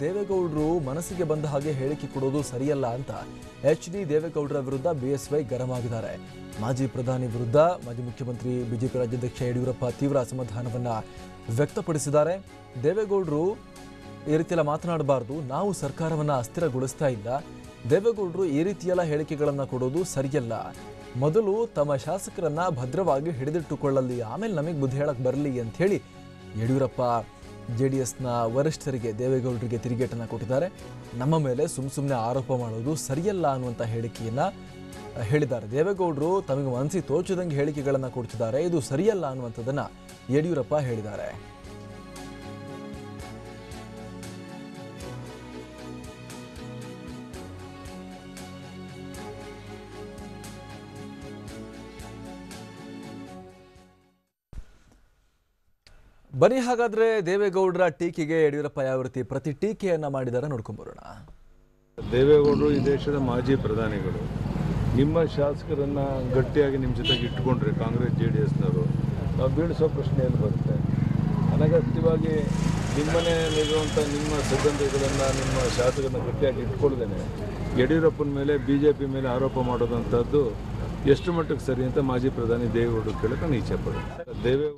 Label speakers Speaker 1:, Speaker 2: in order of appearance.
Speaker 1: ದೇವೇಗೌಡರು ಮನಸ್ಸಿಗೆ ಬಂದ ಹಾಗೆ ಹೇಳಿಕೆ ಕೊಡೋದು ಸರಿಯಲ್ಲ ಅಂತ ಎಚ್ ಡಿ ದೇವೇಗೌಡರ ವಿರುದ್ಧ ಬಿಎಸ್ವೈ ಗರಂ ಆಗಿದ್ದಾರೆ. ಮಾಜಿ ಪ್ರಧಾನಿ ವಿರುದ್ಧ ಮಾಜಿ ಮುಖ್ಯಮಂತ್ರಿ ಬಿಜೆಪಿ ರಾಜ್ಯಾಧ್ಯಕ್ಷ ಯಡಿಯೂರಪ್ಪ ತೀವ್ರ ಅಸಮಾಧಾನವನ್ನು ವ್ಯಕ್ತಪಡಿಸಿದ್ದಾರೆ. ದೇವೇಗೌಡರು ಈ ರೀತಿಯೆಲ್ಲ ಮಾತನಾಡಬಾರ್ದು. ನಾವು ಸರ್ಕಾರವನ್ನ ಅಸ್ಥಿರಗೊಳಿಸ್ತಾ ಇಲ್ಲ. ದೇವೇಗೌಡರು ಈ ರೀತಿಯೆಲ್ಲ ಹೇಳಿಕೆಗಳನ್ನ ಕೊಡೋದು ಸರಿಯಲ್ಲ. ಮೊದಲು ತಮ್ಮ ಶಾಸಕರನ್ನ ಭದ್ರವಾಗಿ ಹಿಡಿದಿಟ್ಟುಕೊಳ್ಳಲಿ. ಆಮೇಲೆ ನಮಗೆ ಬುದ್ಧಿ ಹೇಳಕ್ ಬರಲಿ ಅಂತ ಹೇಳಿ ಯಡಿಯೂರಪ್ಪ ಜೆ ಡಿ ಎಸ್ನ ವರಿಷ್ಠರಿಗೆ, ದೇವೇಗೌಡರಿಗೆ ತಿರುಗೇಟನ್ನು ಕೊಟ್ಟಿದ್ದಾರೆ. ನಮ್ಮ ಮೇಲೆ ಸುಮ್ಮ ಸುಮ್ಮನೆ ಆರೋಪ ಮಾಡೋದು ಸರಿಯಲ್ಲ ಅನ್ನುವಂಥ ಹೇಳಿಕೆಯನ್ನು ಹೇಳಿದ್ದಾರೆ. ದೇವೇಗೌಡರು ತಮಗೆ ಮನಸ್ಸಿಗೆ ತೋಚದಂಗೆ ಹೇಳಿಕೆಗಳನ್ನು ಕೊಡ್ತಿದ್ದಾರೆ. ಇದು ಸರಿಯಲ್ಲ ಅನ್ನುವಂಥದ್ದನ್ನು ಯಡಿಯೂರಪ್ಪ ಹೇಳಿದ್ದಾರೆ. ಬನ್ನಿ, ಹಾಗಾದ್ರೆ ದೇವೇಗೌಡರ ಟೀಕೆಗೆ ಯಡಿಯೂರಪ್ಪ ಯಾವ ರೀತಿ ಪ್ರತಿ ಟೀಕೆಯನ್ನ ಮಾಡಿದ್ದಾರೆ ನೋಡ್ಕೊಂಬರೋಣ
Speaker 2: ದೇವೇಗೌಡರು ಈ ದೇಶದ ಮಾಜಿ ಪ್ರಧಾನಿಗಳು. ನಿಮ್ಮ ಶಾಸಕರನ್ನ ಗಟ್ಟಿಯಾಗಿ ನಿಮ್ಮ ಜೊತೆಗೆ ಇಟ್ಕೊಂಡ್ರೆ ಕಾಂಗ್ರೆಸ್, ಜೆ ಡಿ ಎಸ್ನವರು, ನಾವು ಬೀಳಿಸೋ ಪ್ರಶ್ನೆ ಏನು ಬರುತ್ತೆ? ಅನಗತ್ಯವಾಗಿ ನಿಮ್ಮನೆಯಲ್ಲಿರುವಂಥ ನಿಮ್ಮ ಸಿಬ್ಬಂದಿಗಳನ್ನು ನಿಮ್ಮ ಶಾಸಕರನ್ನ ಗಟ್ಟಿಯಾಗಿ ಇಟ್ಕೊಳ್ದೇನೆ ಯಡಿಯೂರಪ್ಪನ ಮೇಲೆ ಬಿ ಜೆ ಪಿ ಮೇಲೆ ಆರೋಪ ಮಾಡೋದಂಥದ್ದು ಎಷ್ಟು ಮಟ್ಟಕ್ಕೆ ಸರಿ ಅಂತ ಮಾಜಿ ಪ್ರಧಾನಿ ದೇವೇಗೌಡರು ಕೇಳಕ್ಕೆ ನಾನು ಇಚ್ಛೆ ಪಡೋದು ದೇವೇ